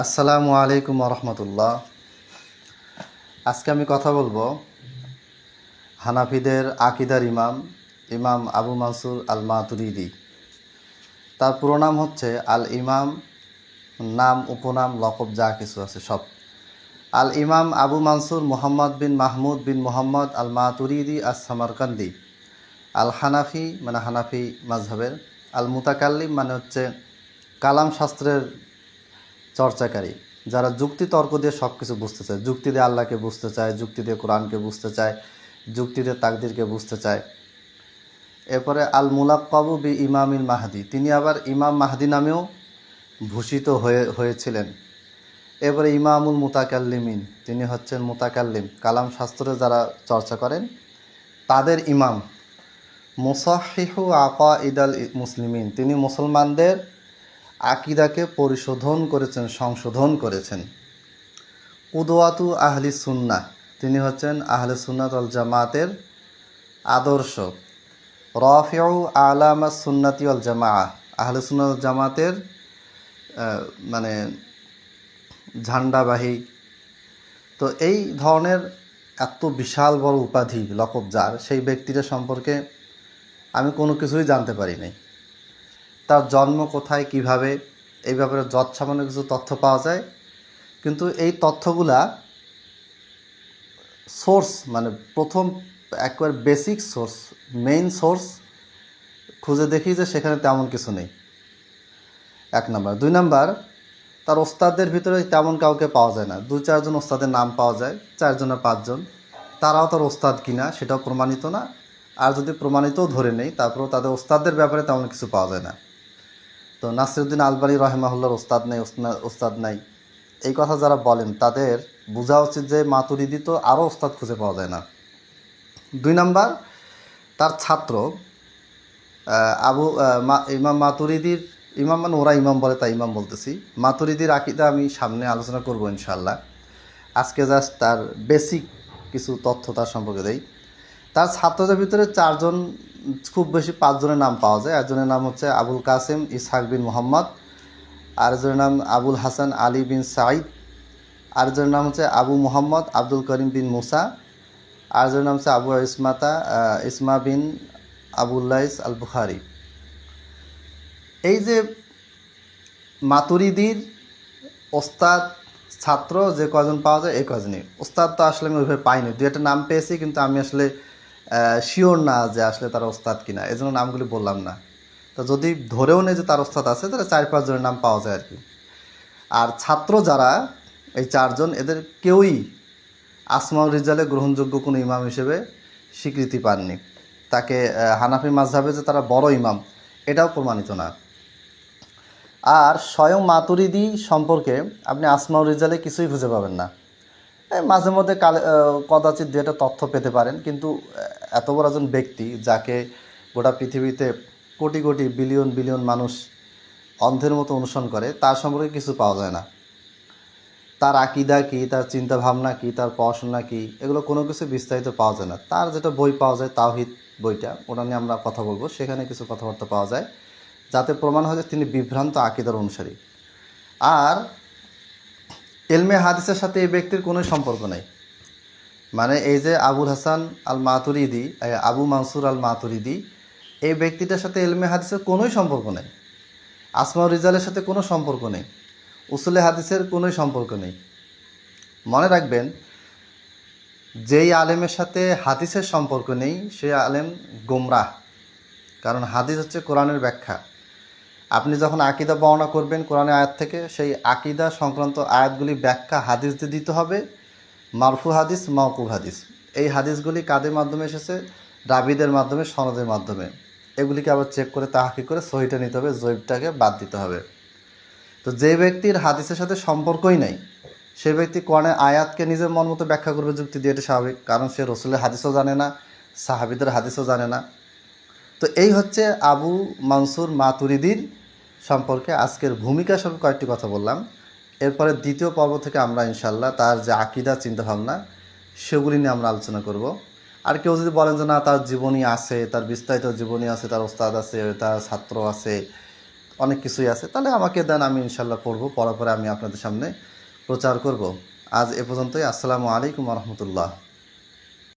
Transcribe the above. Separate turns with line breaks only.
আসসালামু আলাইকুম রহমতুল্লাহ। আজকে আমি কথা বলব হানাফিদের আকিদার ইমাম ইমাম আবু মানসুর আল মাতুরিদি তার পুরো নাম হচ্ছে আল ইমাম নাম, উপনাম, লকব যা কিছু আছে সব। আল ইমাম আবু মানসুর মোহাম্মদ বিন মাহমুদ বিন মোহাম্মদ আল মাতুরিদি আস সামারকান্দি আল হানাফি মানে হানাফি মাজহাবের আল মুতাকাল্লিম মানে হচ্ছে কালাম শাস্ত্রের চর্চাকারী, যারা যুক্তি তর্ক দিয়ে সব কিছু বুঝতে চায়। যুক্তি দিয়ে আল্লাহকে বুঝতে চায়, যুক্তি দিয়ে কোরআনকে বুঝতে চায়, যুক্তি দিয়ে তাকদিরকে বুঝতে চায়। এরপরে আল মুলাক্কাবু বি ইমামিল মাহাদি, তিনি আবার ইমাম মাহাদি নামেও ভূষিত হয়ে, হয়েছিলেন। এরপরে ইমামুল মুতাকাল্লিমিন, তিনি হচ্ছেন মুতাকাল্লিম। কালাম শাস্ত্রে যারা চর্চা করেন, তাদের ইমাম মুসাহিহু আকা ইদাল মুসলিমিন তিনি মুসলমানদের আকিদাকে পরিশোধন করেছেন, সংশোধন করেছেন। উদওয়াতু আহলি সুন্না তিনি হচ্ছেন আহলে সুন্নাত অল জামাতের আদর্শ। রফিউ আলামা সুন্নাতি অল জামা আহলে সুন্নাত জামাতের মানে ঝান্ডাবাহী। তো এই ধরনের এত বিশাল বড় উপাধি লকব যার সেই ব্যক্তিটা সম্পর্কে আমি কোনো কিছুই জানতে পারি নাই। তার জন্ম কোথায়, কীভাবে, এই ব্যাপারে যৎ সামান্য কিছু তথ্য পাওয়া যায়। কিন্তু এই তথ্যগুলা সোর্স মানে প্রথম একবার বেসিক সোর্স মেইন সোর্স খুঁজে দেখি যে সেখানে তেমন কিছু নেই। এক নাম্বার। দুই নাম্বার, তার ওস্তাদের ভিতরে তেমন কাউকে পাওয়া যায় না। দু চারজন ওস্তাদের নাম পাওয়া যায়, চারজন পাঁচজন। তারাও তার ওস্তাদ কিনা সেটাও প্রমাণিত না। আর যদি প্রমাণিতও ধরে নেই, তারপরেও তাদের ওস্তাদের ব্যাপারে তেমন কিছু পাওয়া যায় না। তো নাসিরুদ্দিন আলবানি রহেমাহুল্লার ওস্তাদ নেই, ওস্তাদ নাই। এই কথা যারা বলেন, তাদের বোঝা উচিত যে মাতুরিদি তো আরও ওস্তাদ খুঁজে পাওয়া যায় না। দুই নাম্বার, তার ছাত্র আবু ইমাম মাতুরিদির, ইমাম মানে ওরা ইমাম বলে তাই ইমাম বলতেছি। মাতুরিদির আকিদা আমি সামনে আলোচনা করব ইনশাল্লাহ আজকে জাস্ট তার বেসিক কিছু তথ্য তার সম্পর্কে দেই। তার ছাত্রদের ভিতরে চারজন খুব বেশি পাঁচজনের নাম পাওয়া যায়। একজনের নাম হচ্ছে আবুল কাসেম, ইসহাক বিন মোহাম্মদ। আরেকজনের নাম আবুল হাসান আলী বিন সাইদ আরেকজনের নাম হচ্ছে আবু মোহাম্মদ আব্দুল করিম বিন মুসা। আরেকজনের নাম হচ্ছে আবু ইসমাতা ইসমা বিন আবুল্লাইস আল বুখারি এই যে মাতুরিদির ওস্তাদ, ছাত্র যে কজন পাওয়া যায়, এই কজনই ওস্তাদ তো আসলে আমি ওইভাবে পাইনি। দু একটা নাম পেয়েছি, কিন্তু আমি আসলে শিওর না যে আসলে তার ওস্তাদ কিনা এই জন্য নামগুলি বললাম না। তো যদি ধরেও নেই যে তার ওস্তাদ আছে, তাহলে চার পাঁচজনের নাম পাওয়া যায় আর কি। আর ছাত্র যারা, এই চারজন, এদের কেউই আসমাউল রিজালে গ্রহণযোগ্য কোনো ইমাম হিসেবে স্বীকৃতি পাননি। তাকে হানাফি মাঝহাবে যে তারা বড় ইমাম, এটাও প্রমাণিত না। আর স্বয়ং মাতুরিদি সম্পর্কে আপনি আসমাউল রিজালে কিছুই খুঁজে পাবেন না। মাঝে মধ্যে কদাচিৎ দু একটা তথ্য পেতে পারেন, কিন্তু এত বড় একজন ব্যক্তি যাকে গোটা পৃথিবীতে কোটি কোটি বিলিয়ন বিলিয়ন মানুষ অন্ধের মতো অনুসরণ করে, তার সম্পর্কে কিছু পাওয়া যায় না। তার আকিদা কী, তার চিন্তা ভাবনা কী, তার পড়াশোনা কী, এগুলো কোনো কিছু বিস্তারিত পাওয়া যায় না। তার যেটা বই পাওয়া যায়, তাওহিদ বইটা, ওটা নিয়ে আমরা কথা বলব। সেখানে কিছু কথাবার্তা পাওয়া যায়, যাতে প্রমাণ হয় যে তিনি বিভ্রান্ত আকিদার অনুসারী। আর এলমে হাদিসের সাথে এই ব্যক্তির কোনো সম্পর্ক নেই। মানে এই যে আবুল হাসান আল মাতুরিদি আবু মানসুর আল মাতুরিদি এই ব্যক্তিটার সাথে এলমে হাদিসের কোনোই সম্পর্ক নেই। আসমাউর রিজালের সাথে কোনো সম্পর্ক নেই। উসুলে হাদিসের কোনোই সম্পর্ক নেই। মনে রাখবেন, যেই আলেমের সাথে হাদিসের সম্পর্ক নেই সে আলেম গোমরাহ। কারণ হাদিস হচ্ছে কোরআনের ব্যাখ্যা। আপনি যখন আকিদা বর্ণনা করবেন কোরআনের আয়াত থেকে, সেই আকিদা সংক্রান্ত আয়াতগুলি ব্যাখ্যা হাদিস দিয়ে দিতে হবে। মারফু হাদিস মাওকুব হাদিস। এই হাদিসগুলি কাদের মাধ্যমে এসেছে? রাবিদের মাধ্যমে, সনদের মাধ্যমে। এগুলিকে আবার চেক করে তাহাকি করে সহিটা নিতে হবে জৈবটাকে বাদ দিতে হবে। তো যে ব্যক্তির হাদিসের সাথে সম্পর্কই নেই, সে ব্যক্তি কোরআনের আয়াতকে নিজের মন মতো ব্যাখ্যা করবে যুক্তি দিয়ে, এটা স্বাভাবিক। কারণ সে রসুলের হাদিসও জানে না, সাহাবিদের হাদিসও জানে না। তো এই হচ্ছে আবু মানসুর মাতুরিদির সম্পর্কে আজকের ভূমিকা সম্পর্কে কয়েকটি কথা বললাম। এরপরে দ্বিতীয় পর্ব থেকে আমরা ইনশাল্লাহ তার যে আকিদা, চিন্তাভাবনা, সেগুলি নিয়ে আমরা আলোচনা করব। আর কেউ যদি বলেন যে না, তার জীবনী আছে, তার বিস্তারিত জীবনী আছে, তার ওস্তাদ আছে, তার ছাত্র আছে, অনেক কিছুই আছে, তাহলে আমাকে দেন, আমি ইনশাল্লাহ পড়ব পড়ার পরে আমি আপনাদের সামনে প্রচার করব। আজ এ পর্যন্তই, আসসালামু আলাইকুম রহমতুল্লাহ।